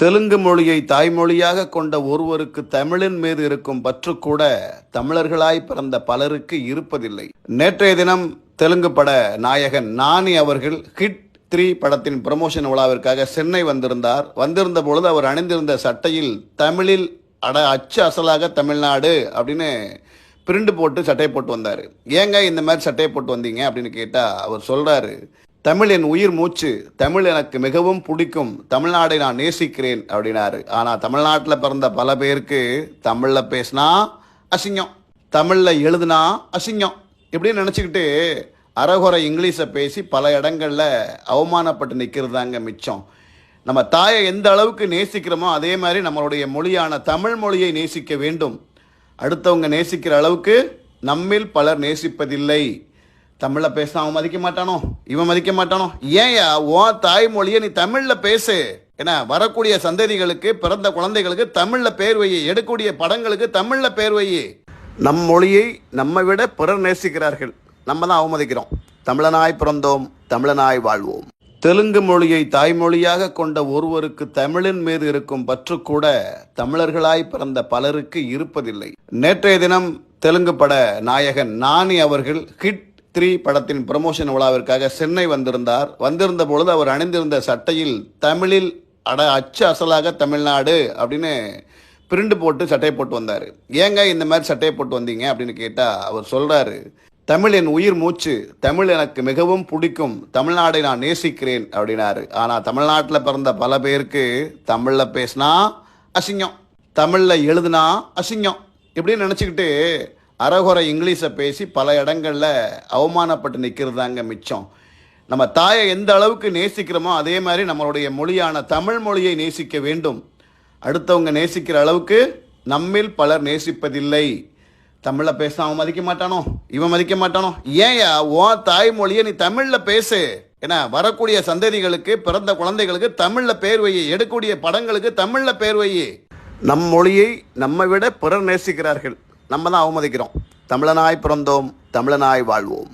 தெலுங்கு மொழியை தாய்மொழியாக கொண்ட ஒருவருக்கு தமிழின் மீது இருக்கும் பற்று கூட தமிழர்களாய் பிறந்த பலருக்கு இருப்பதில்லை. நேற்றைய தினம் தெலுங்கு பட நாயகன் நானி அவர்கள் ஹிட் த்ரீ படத்தின் ப்ரமோஷன் விழாவிற்காக சென்னை வந்திருந்தார். வந்திருந்த பொழுது அவர் அணிந்திருந்த சட்டையில் தமிழில் அட அச்சு அசலாக தமிழ்நாடு அப்படின்னு பிரிண்ட் போட்டு சட்டையை போட்டு வந்தார். ஏங்க இந்த மாதிரி சட்டையை போட்டு வந்தீங்க அப்படின்னு கேட்டால் அவர் சொல்கிறாரு தமிழ் என் உயிர் மூச்சு தமிழ் எனக்கு மிகவும் பிடிக்கும் தமிழ்நாடை நான் நேசிக்கிறேன் அப்படின்னாரு. ஆனால் தமிழ்நாட்டில் பிறந்த பல பேருக்கு தமிழில் பேசினா அசிங்கம் தமிழில் எழுதுனா அசிங்கம். இப்படின்னு நினச்சிக்கிட்டு அறகுறை இங்கிலீஷை பேசி பல இடங்களில் அவமானப்பட்டு நிற்கிறது தாங்க மிச்சம். நம்ம தாயை எந்த அளவுக்கு நேசிக்கிறோமோ அதே மாதிரி நம்மளுடைய மொழியான தமிழ் மொழியை நேசிக்க வேண்டும். அடுத்தவங்க நேசிக்கிற அளவுக்கு நம்மில் பலர் நேசிப்பதில்லை. தமிழில் பேசினா அவன் மதிக்க மாட்டானோ? இவன் மதிக்க மாட்டானோ? ஏன்யா ஓ தாய்மொழியை நீ தமிழில் பேசு. ஏன்னா வரக்கூடிய சந்ததிகளுக்கு பிறந்த குழந்தைகளுக்கு தமிழில் பேர் வை எடுக்கக்கூடிய படங்களுக்கு தமிழில் பேர் வை நம் மொழியை நம்மை விட பிறர் நேசிக்கிறார்கள். நம்ம தான் அவமதிக்கிறோம். தமிழனாய் பிறந்தோம் தமிழனாய் வாழ்வோம். தெலுங்கு மொழியை தாய்மொழியாக கொண்ட ஒருவருக்கு தமிழின் மீது இருக்கும் பற்று கூட தமிழர்களாய் பிறந்த பலருக்கு இருப்பதில்லை. நேற்றைய தினம் தெலுங்கு பட நாயகன் நாணி அவர்கள் ஹிட் த்ரீ படத்தின் ப்ரமோஷன் விழாவிற்காக சென்னை வந்திருந்தார். வந்திருந்த பொழுது அவர் அணிந்திருந்த சட்டையில் தமிழில் அட அச்சு அசலாக தமிழ்நாடு அப்படின்னு பிரிண்ட் போட்டு சட்டையை போட்டு வந்தார். ஏங்க இந்த மாதிரி சட்டையை போட்டு வந்தீங்க அப்படின்னு கேட்டால் அவர் சொல்கிறாரு தமிழ் என் உயிர் மூச்சு தமிழ் எனக்கு மிகவும் பிடிக்கும் தமிழ்நாடை நான் நேசிக்கிறேன் அப்படின்னாரு. ஆனால் தமிழ்நாட்டில் பிறந்த பல பேருக்கு தமிழில் பேசினா அசிங்கம் தமிழில் எழுதுனா அசிங்கம். இப்படின்னு நினச்சிக்கிட்டு அறகுறை இங்கிலீஷை பேசி பல இடங்களில் அவமானப்பட்டு நிற்கிறது தாங்க மிச்சம். நம்ம தாயை எந்த அளவுக்கு நேசிக்கிறோமோ அதே மாதிரி நம்மளுடைய மொழியான தமிழ் மொழியை நேசிக்க வேண்டும். அடுத்தவங்க நேசிக்கிற அளவுக்கு நம்மில் பலர் நேசிப்பதில்லை. தமிழில் பேச அவன் மதிக்க மாட்டானோ? இவன் மதிக்க மாட்டானோ? ஏன்யா உன் தாய்மொழியை நீ தமிழில் பேசு ஏன்னா வரக்கூடிய சந்ததிகளுக்கு பிறந்த குழந்தைகளுக்கு தமிழில் பேர் வை எடுக்கக்கூடிய படங்களுக்கு தமிழில் பேர் வை நம் மொழியை நம்மை விட பிறர் நேசிக்கிறார்கள். நம்ம தான் அவமதிக்கிறோம். தமிழனாய் பிறந்தோம் தமிழனாய் வாழ்வோம்.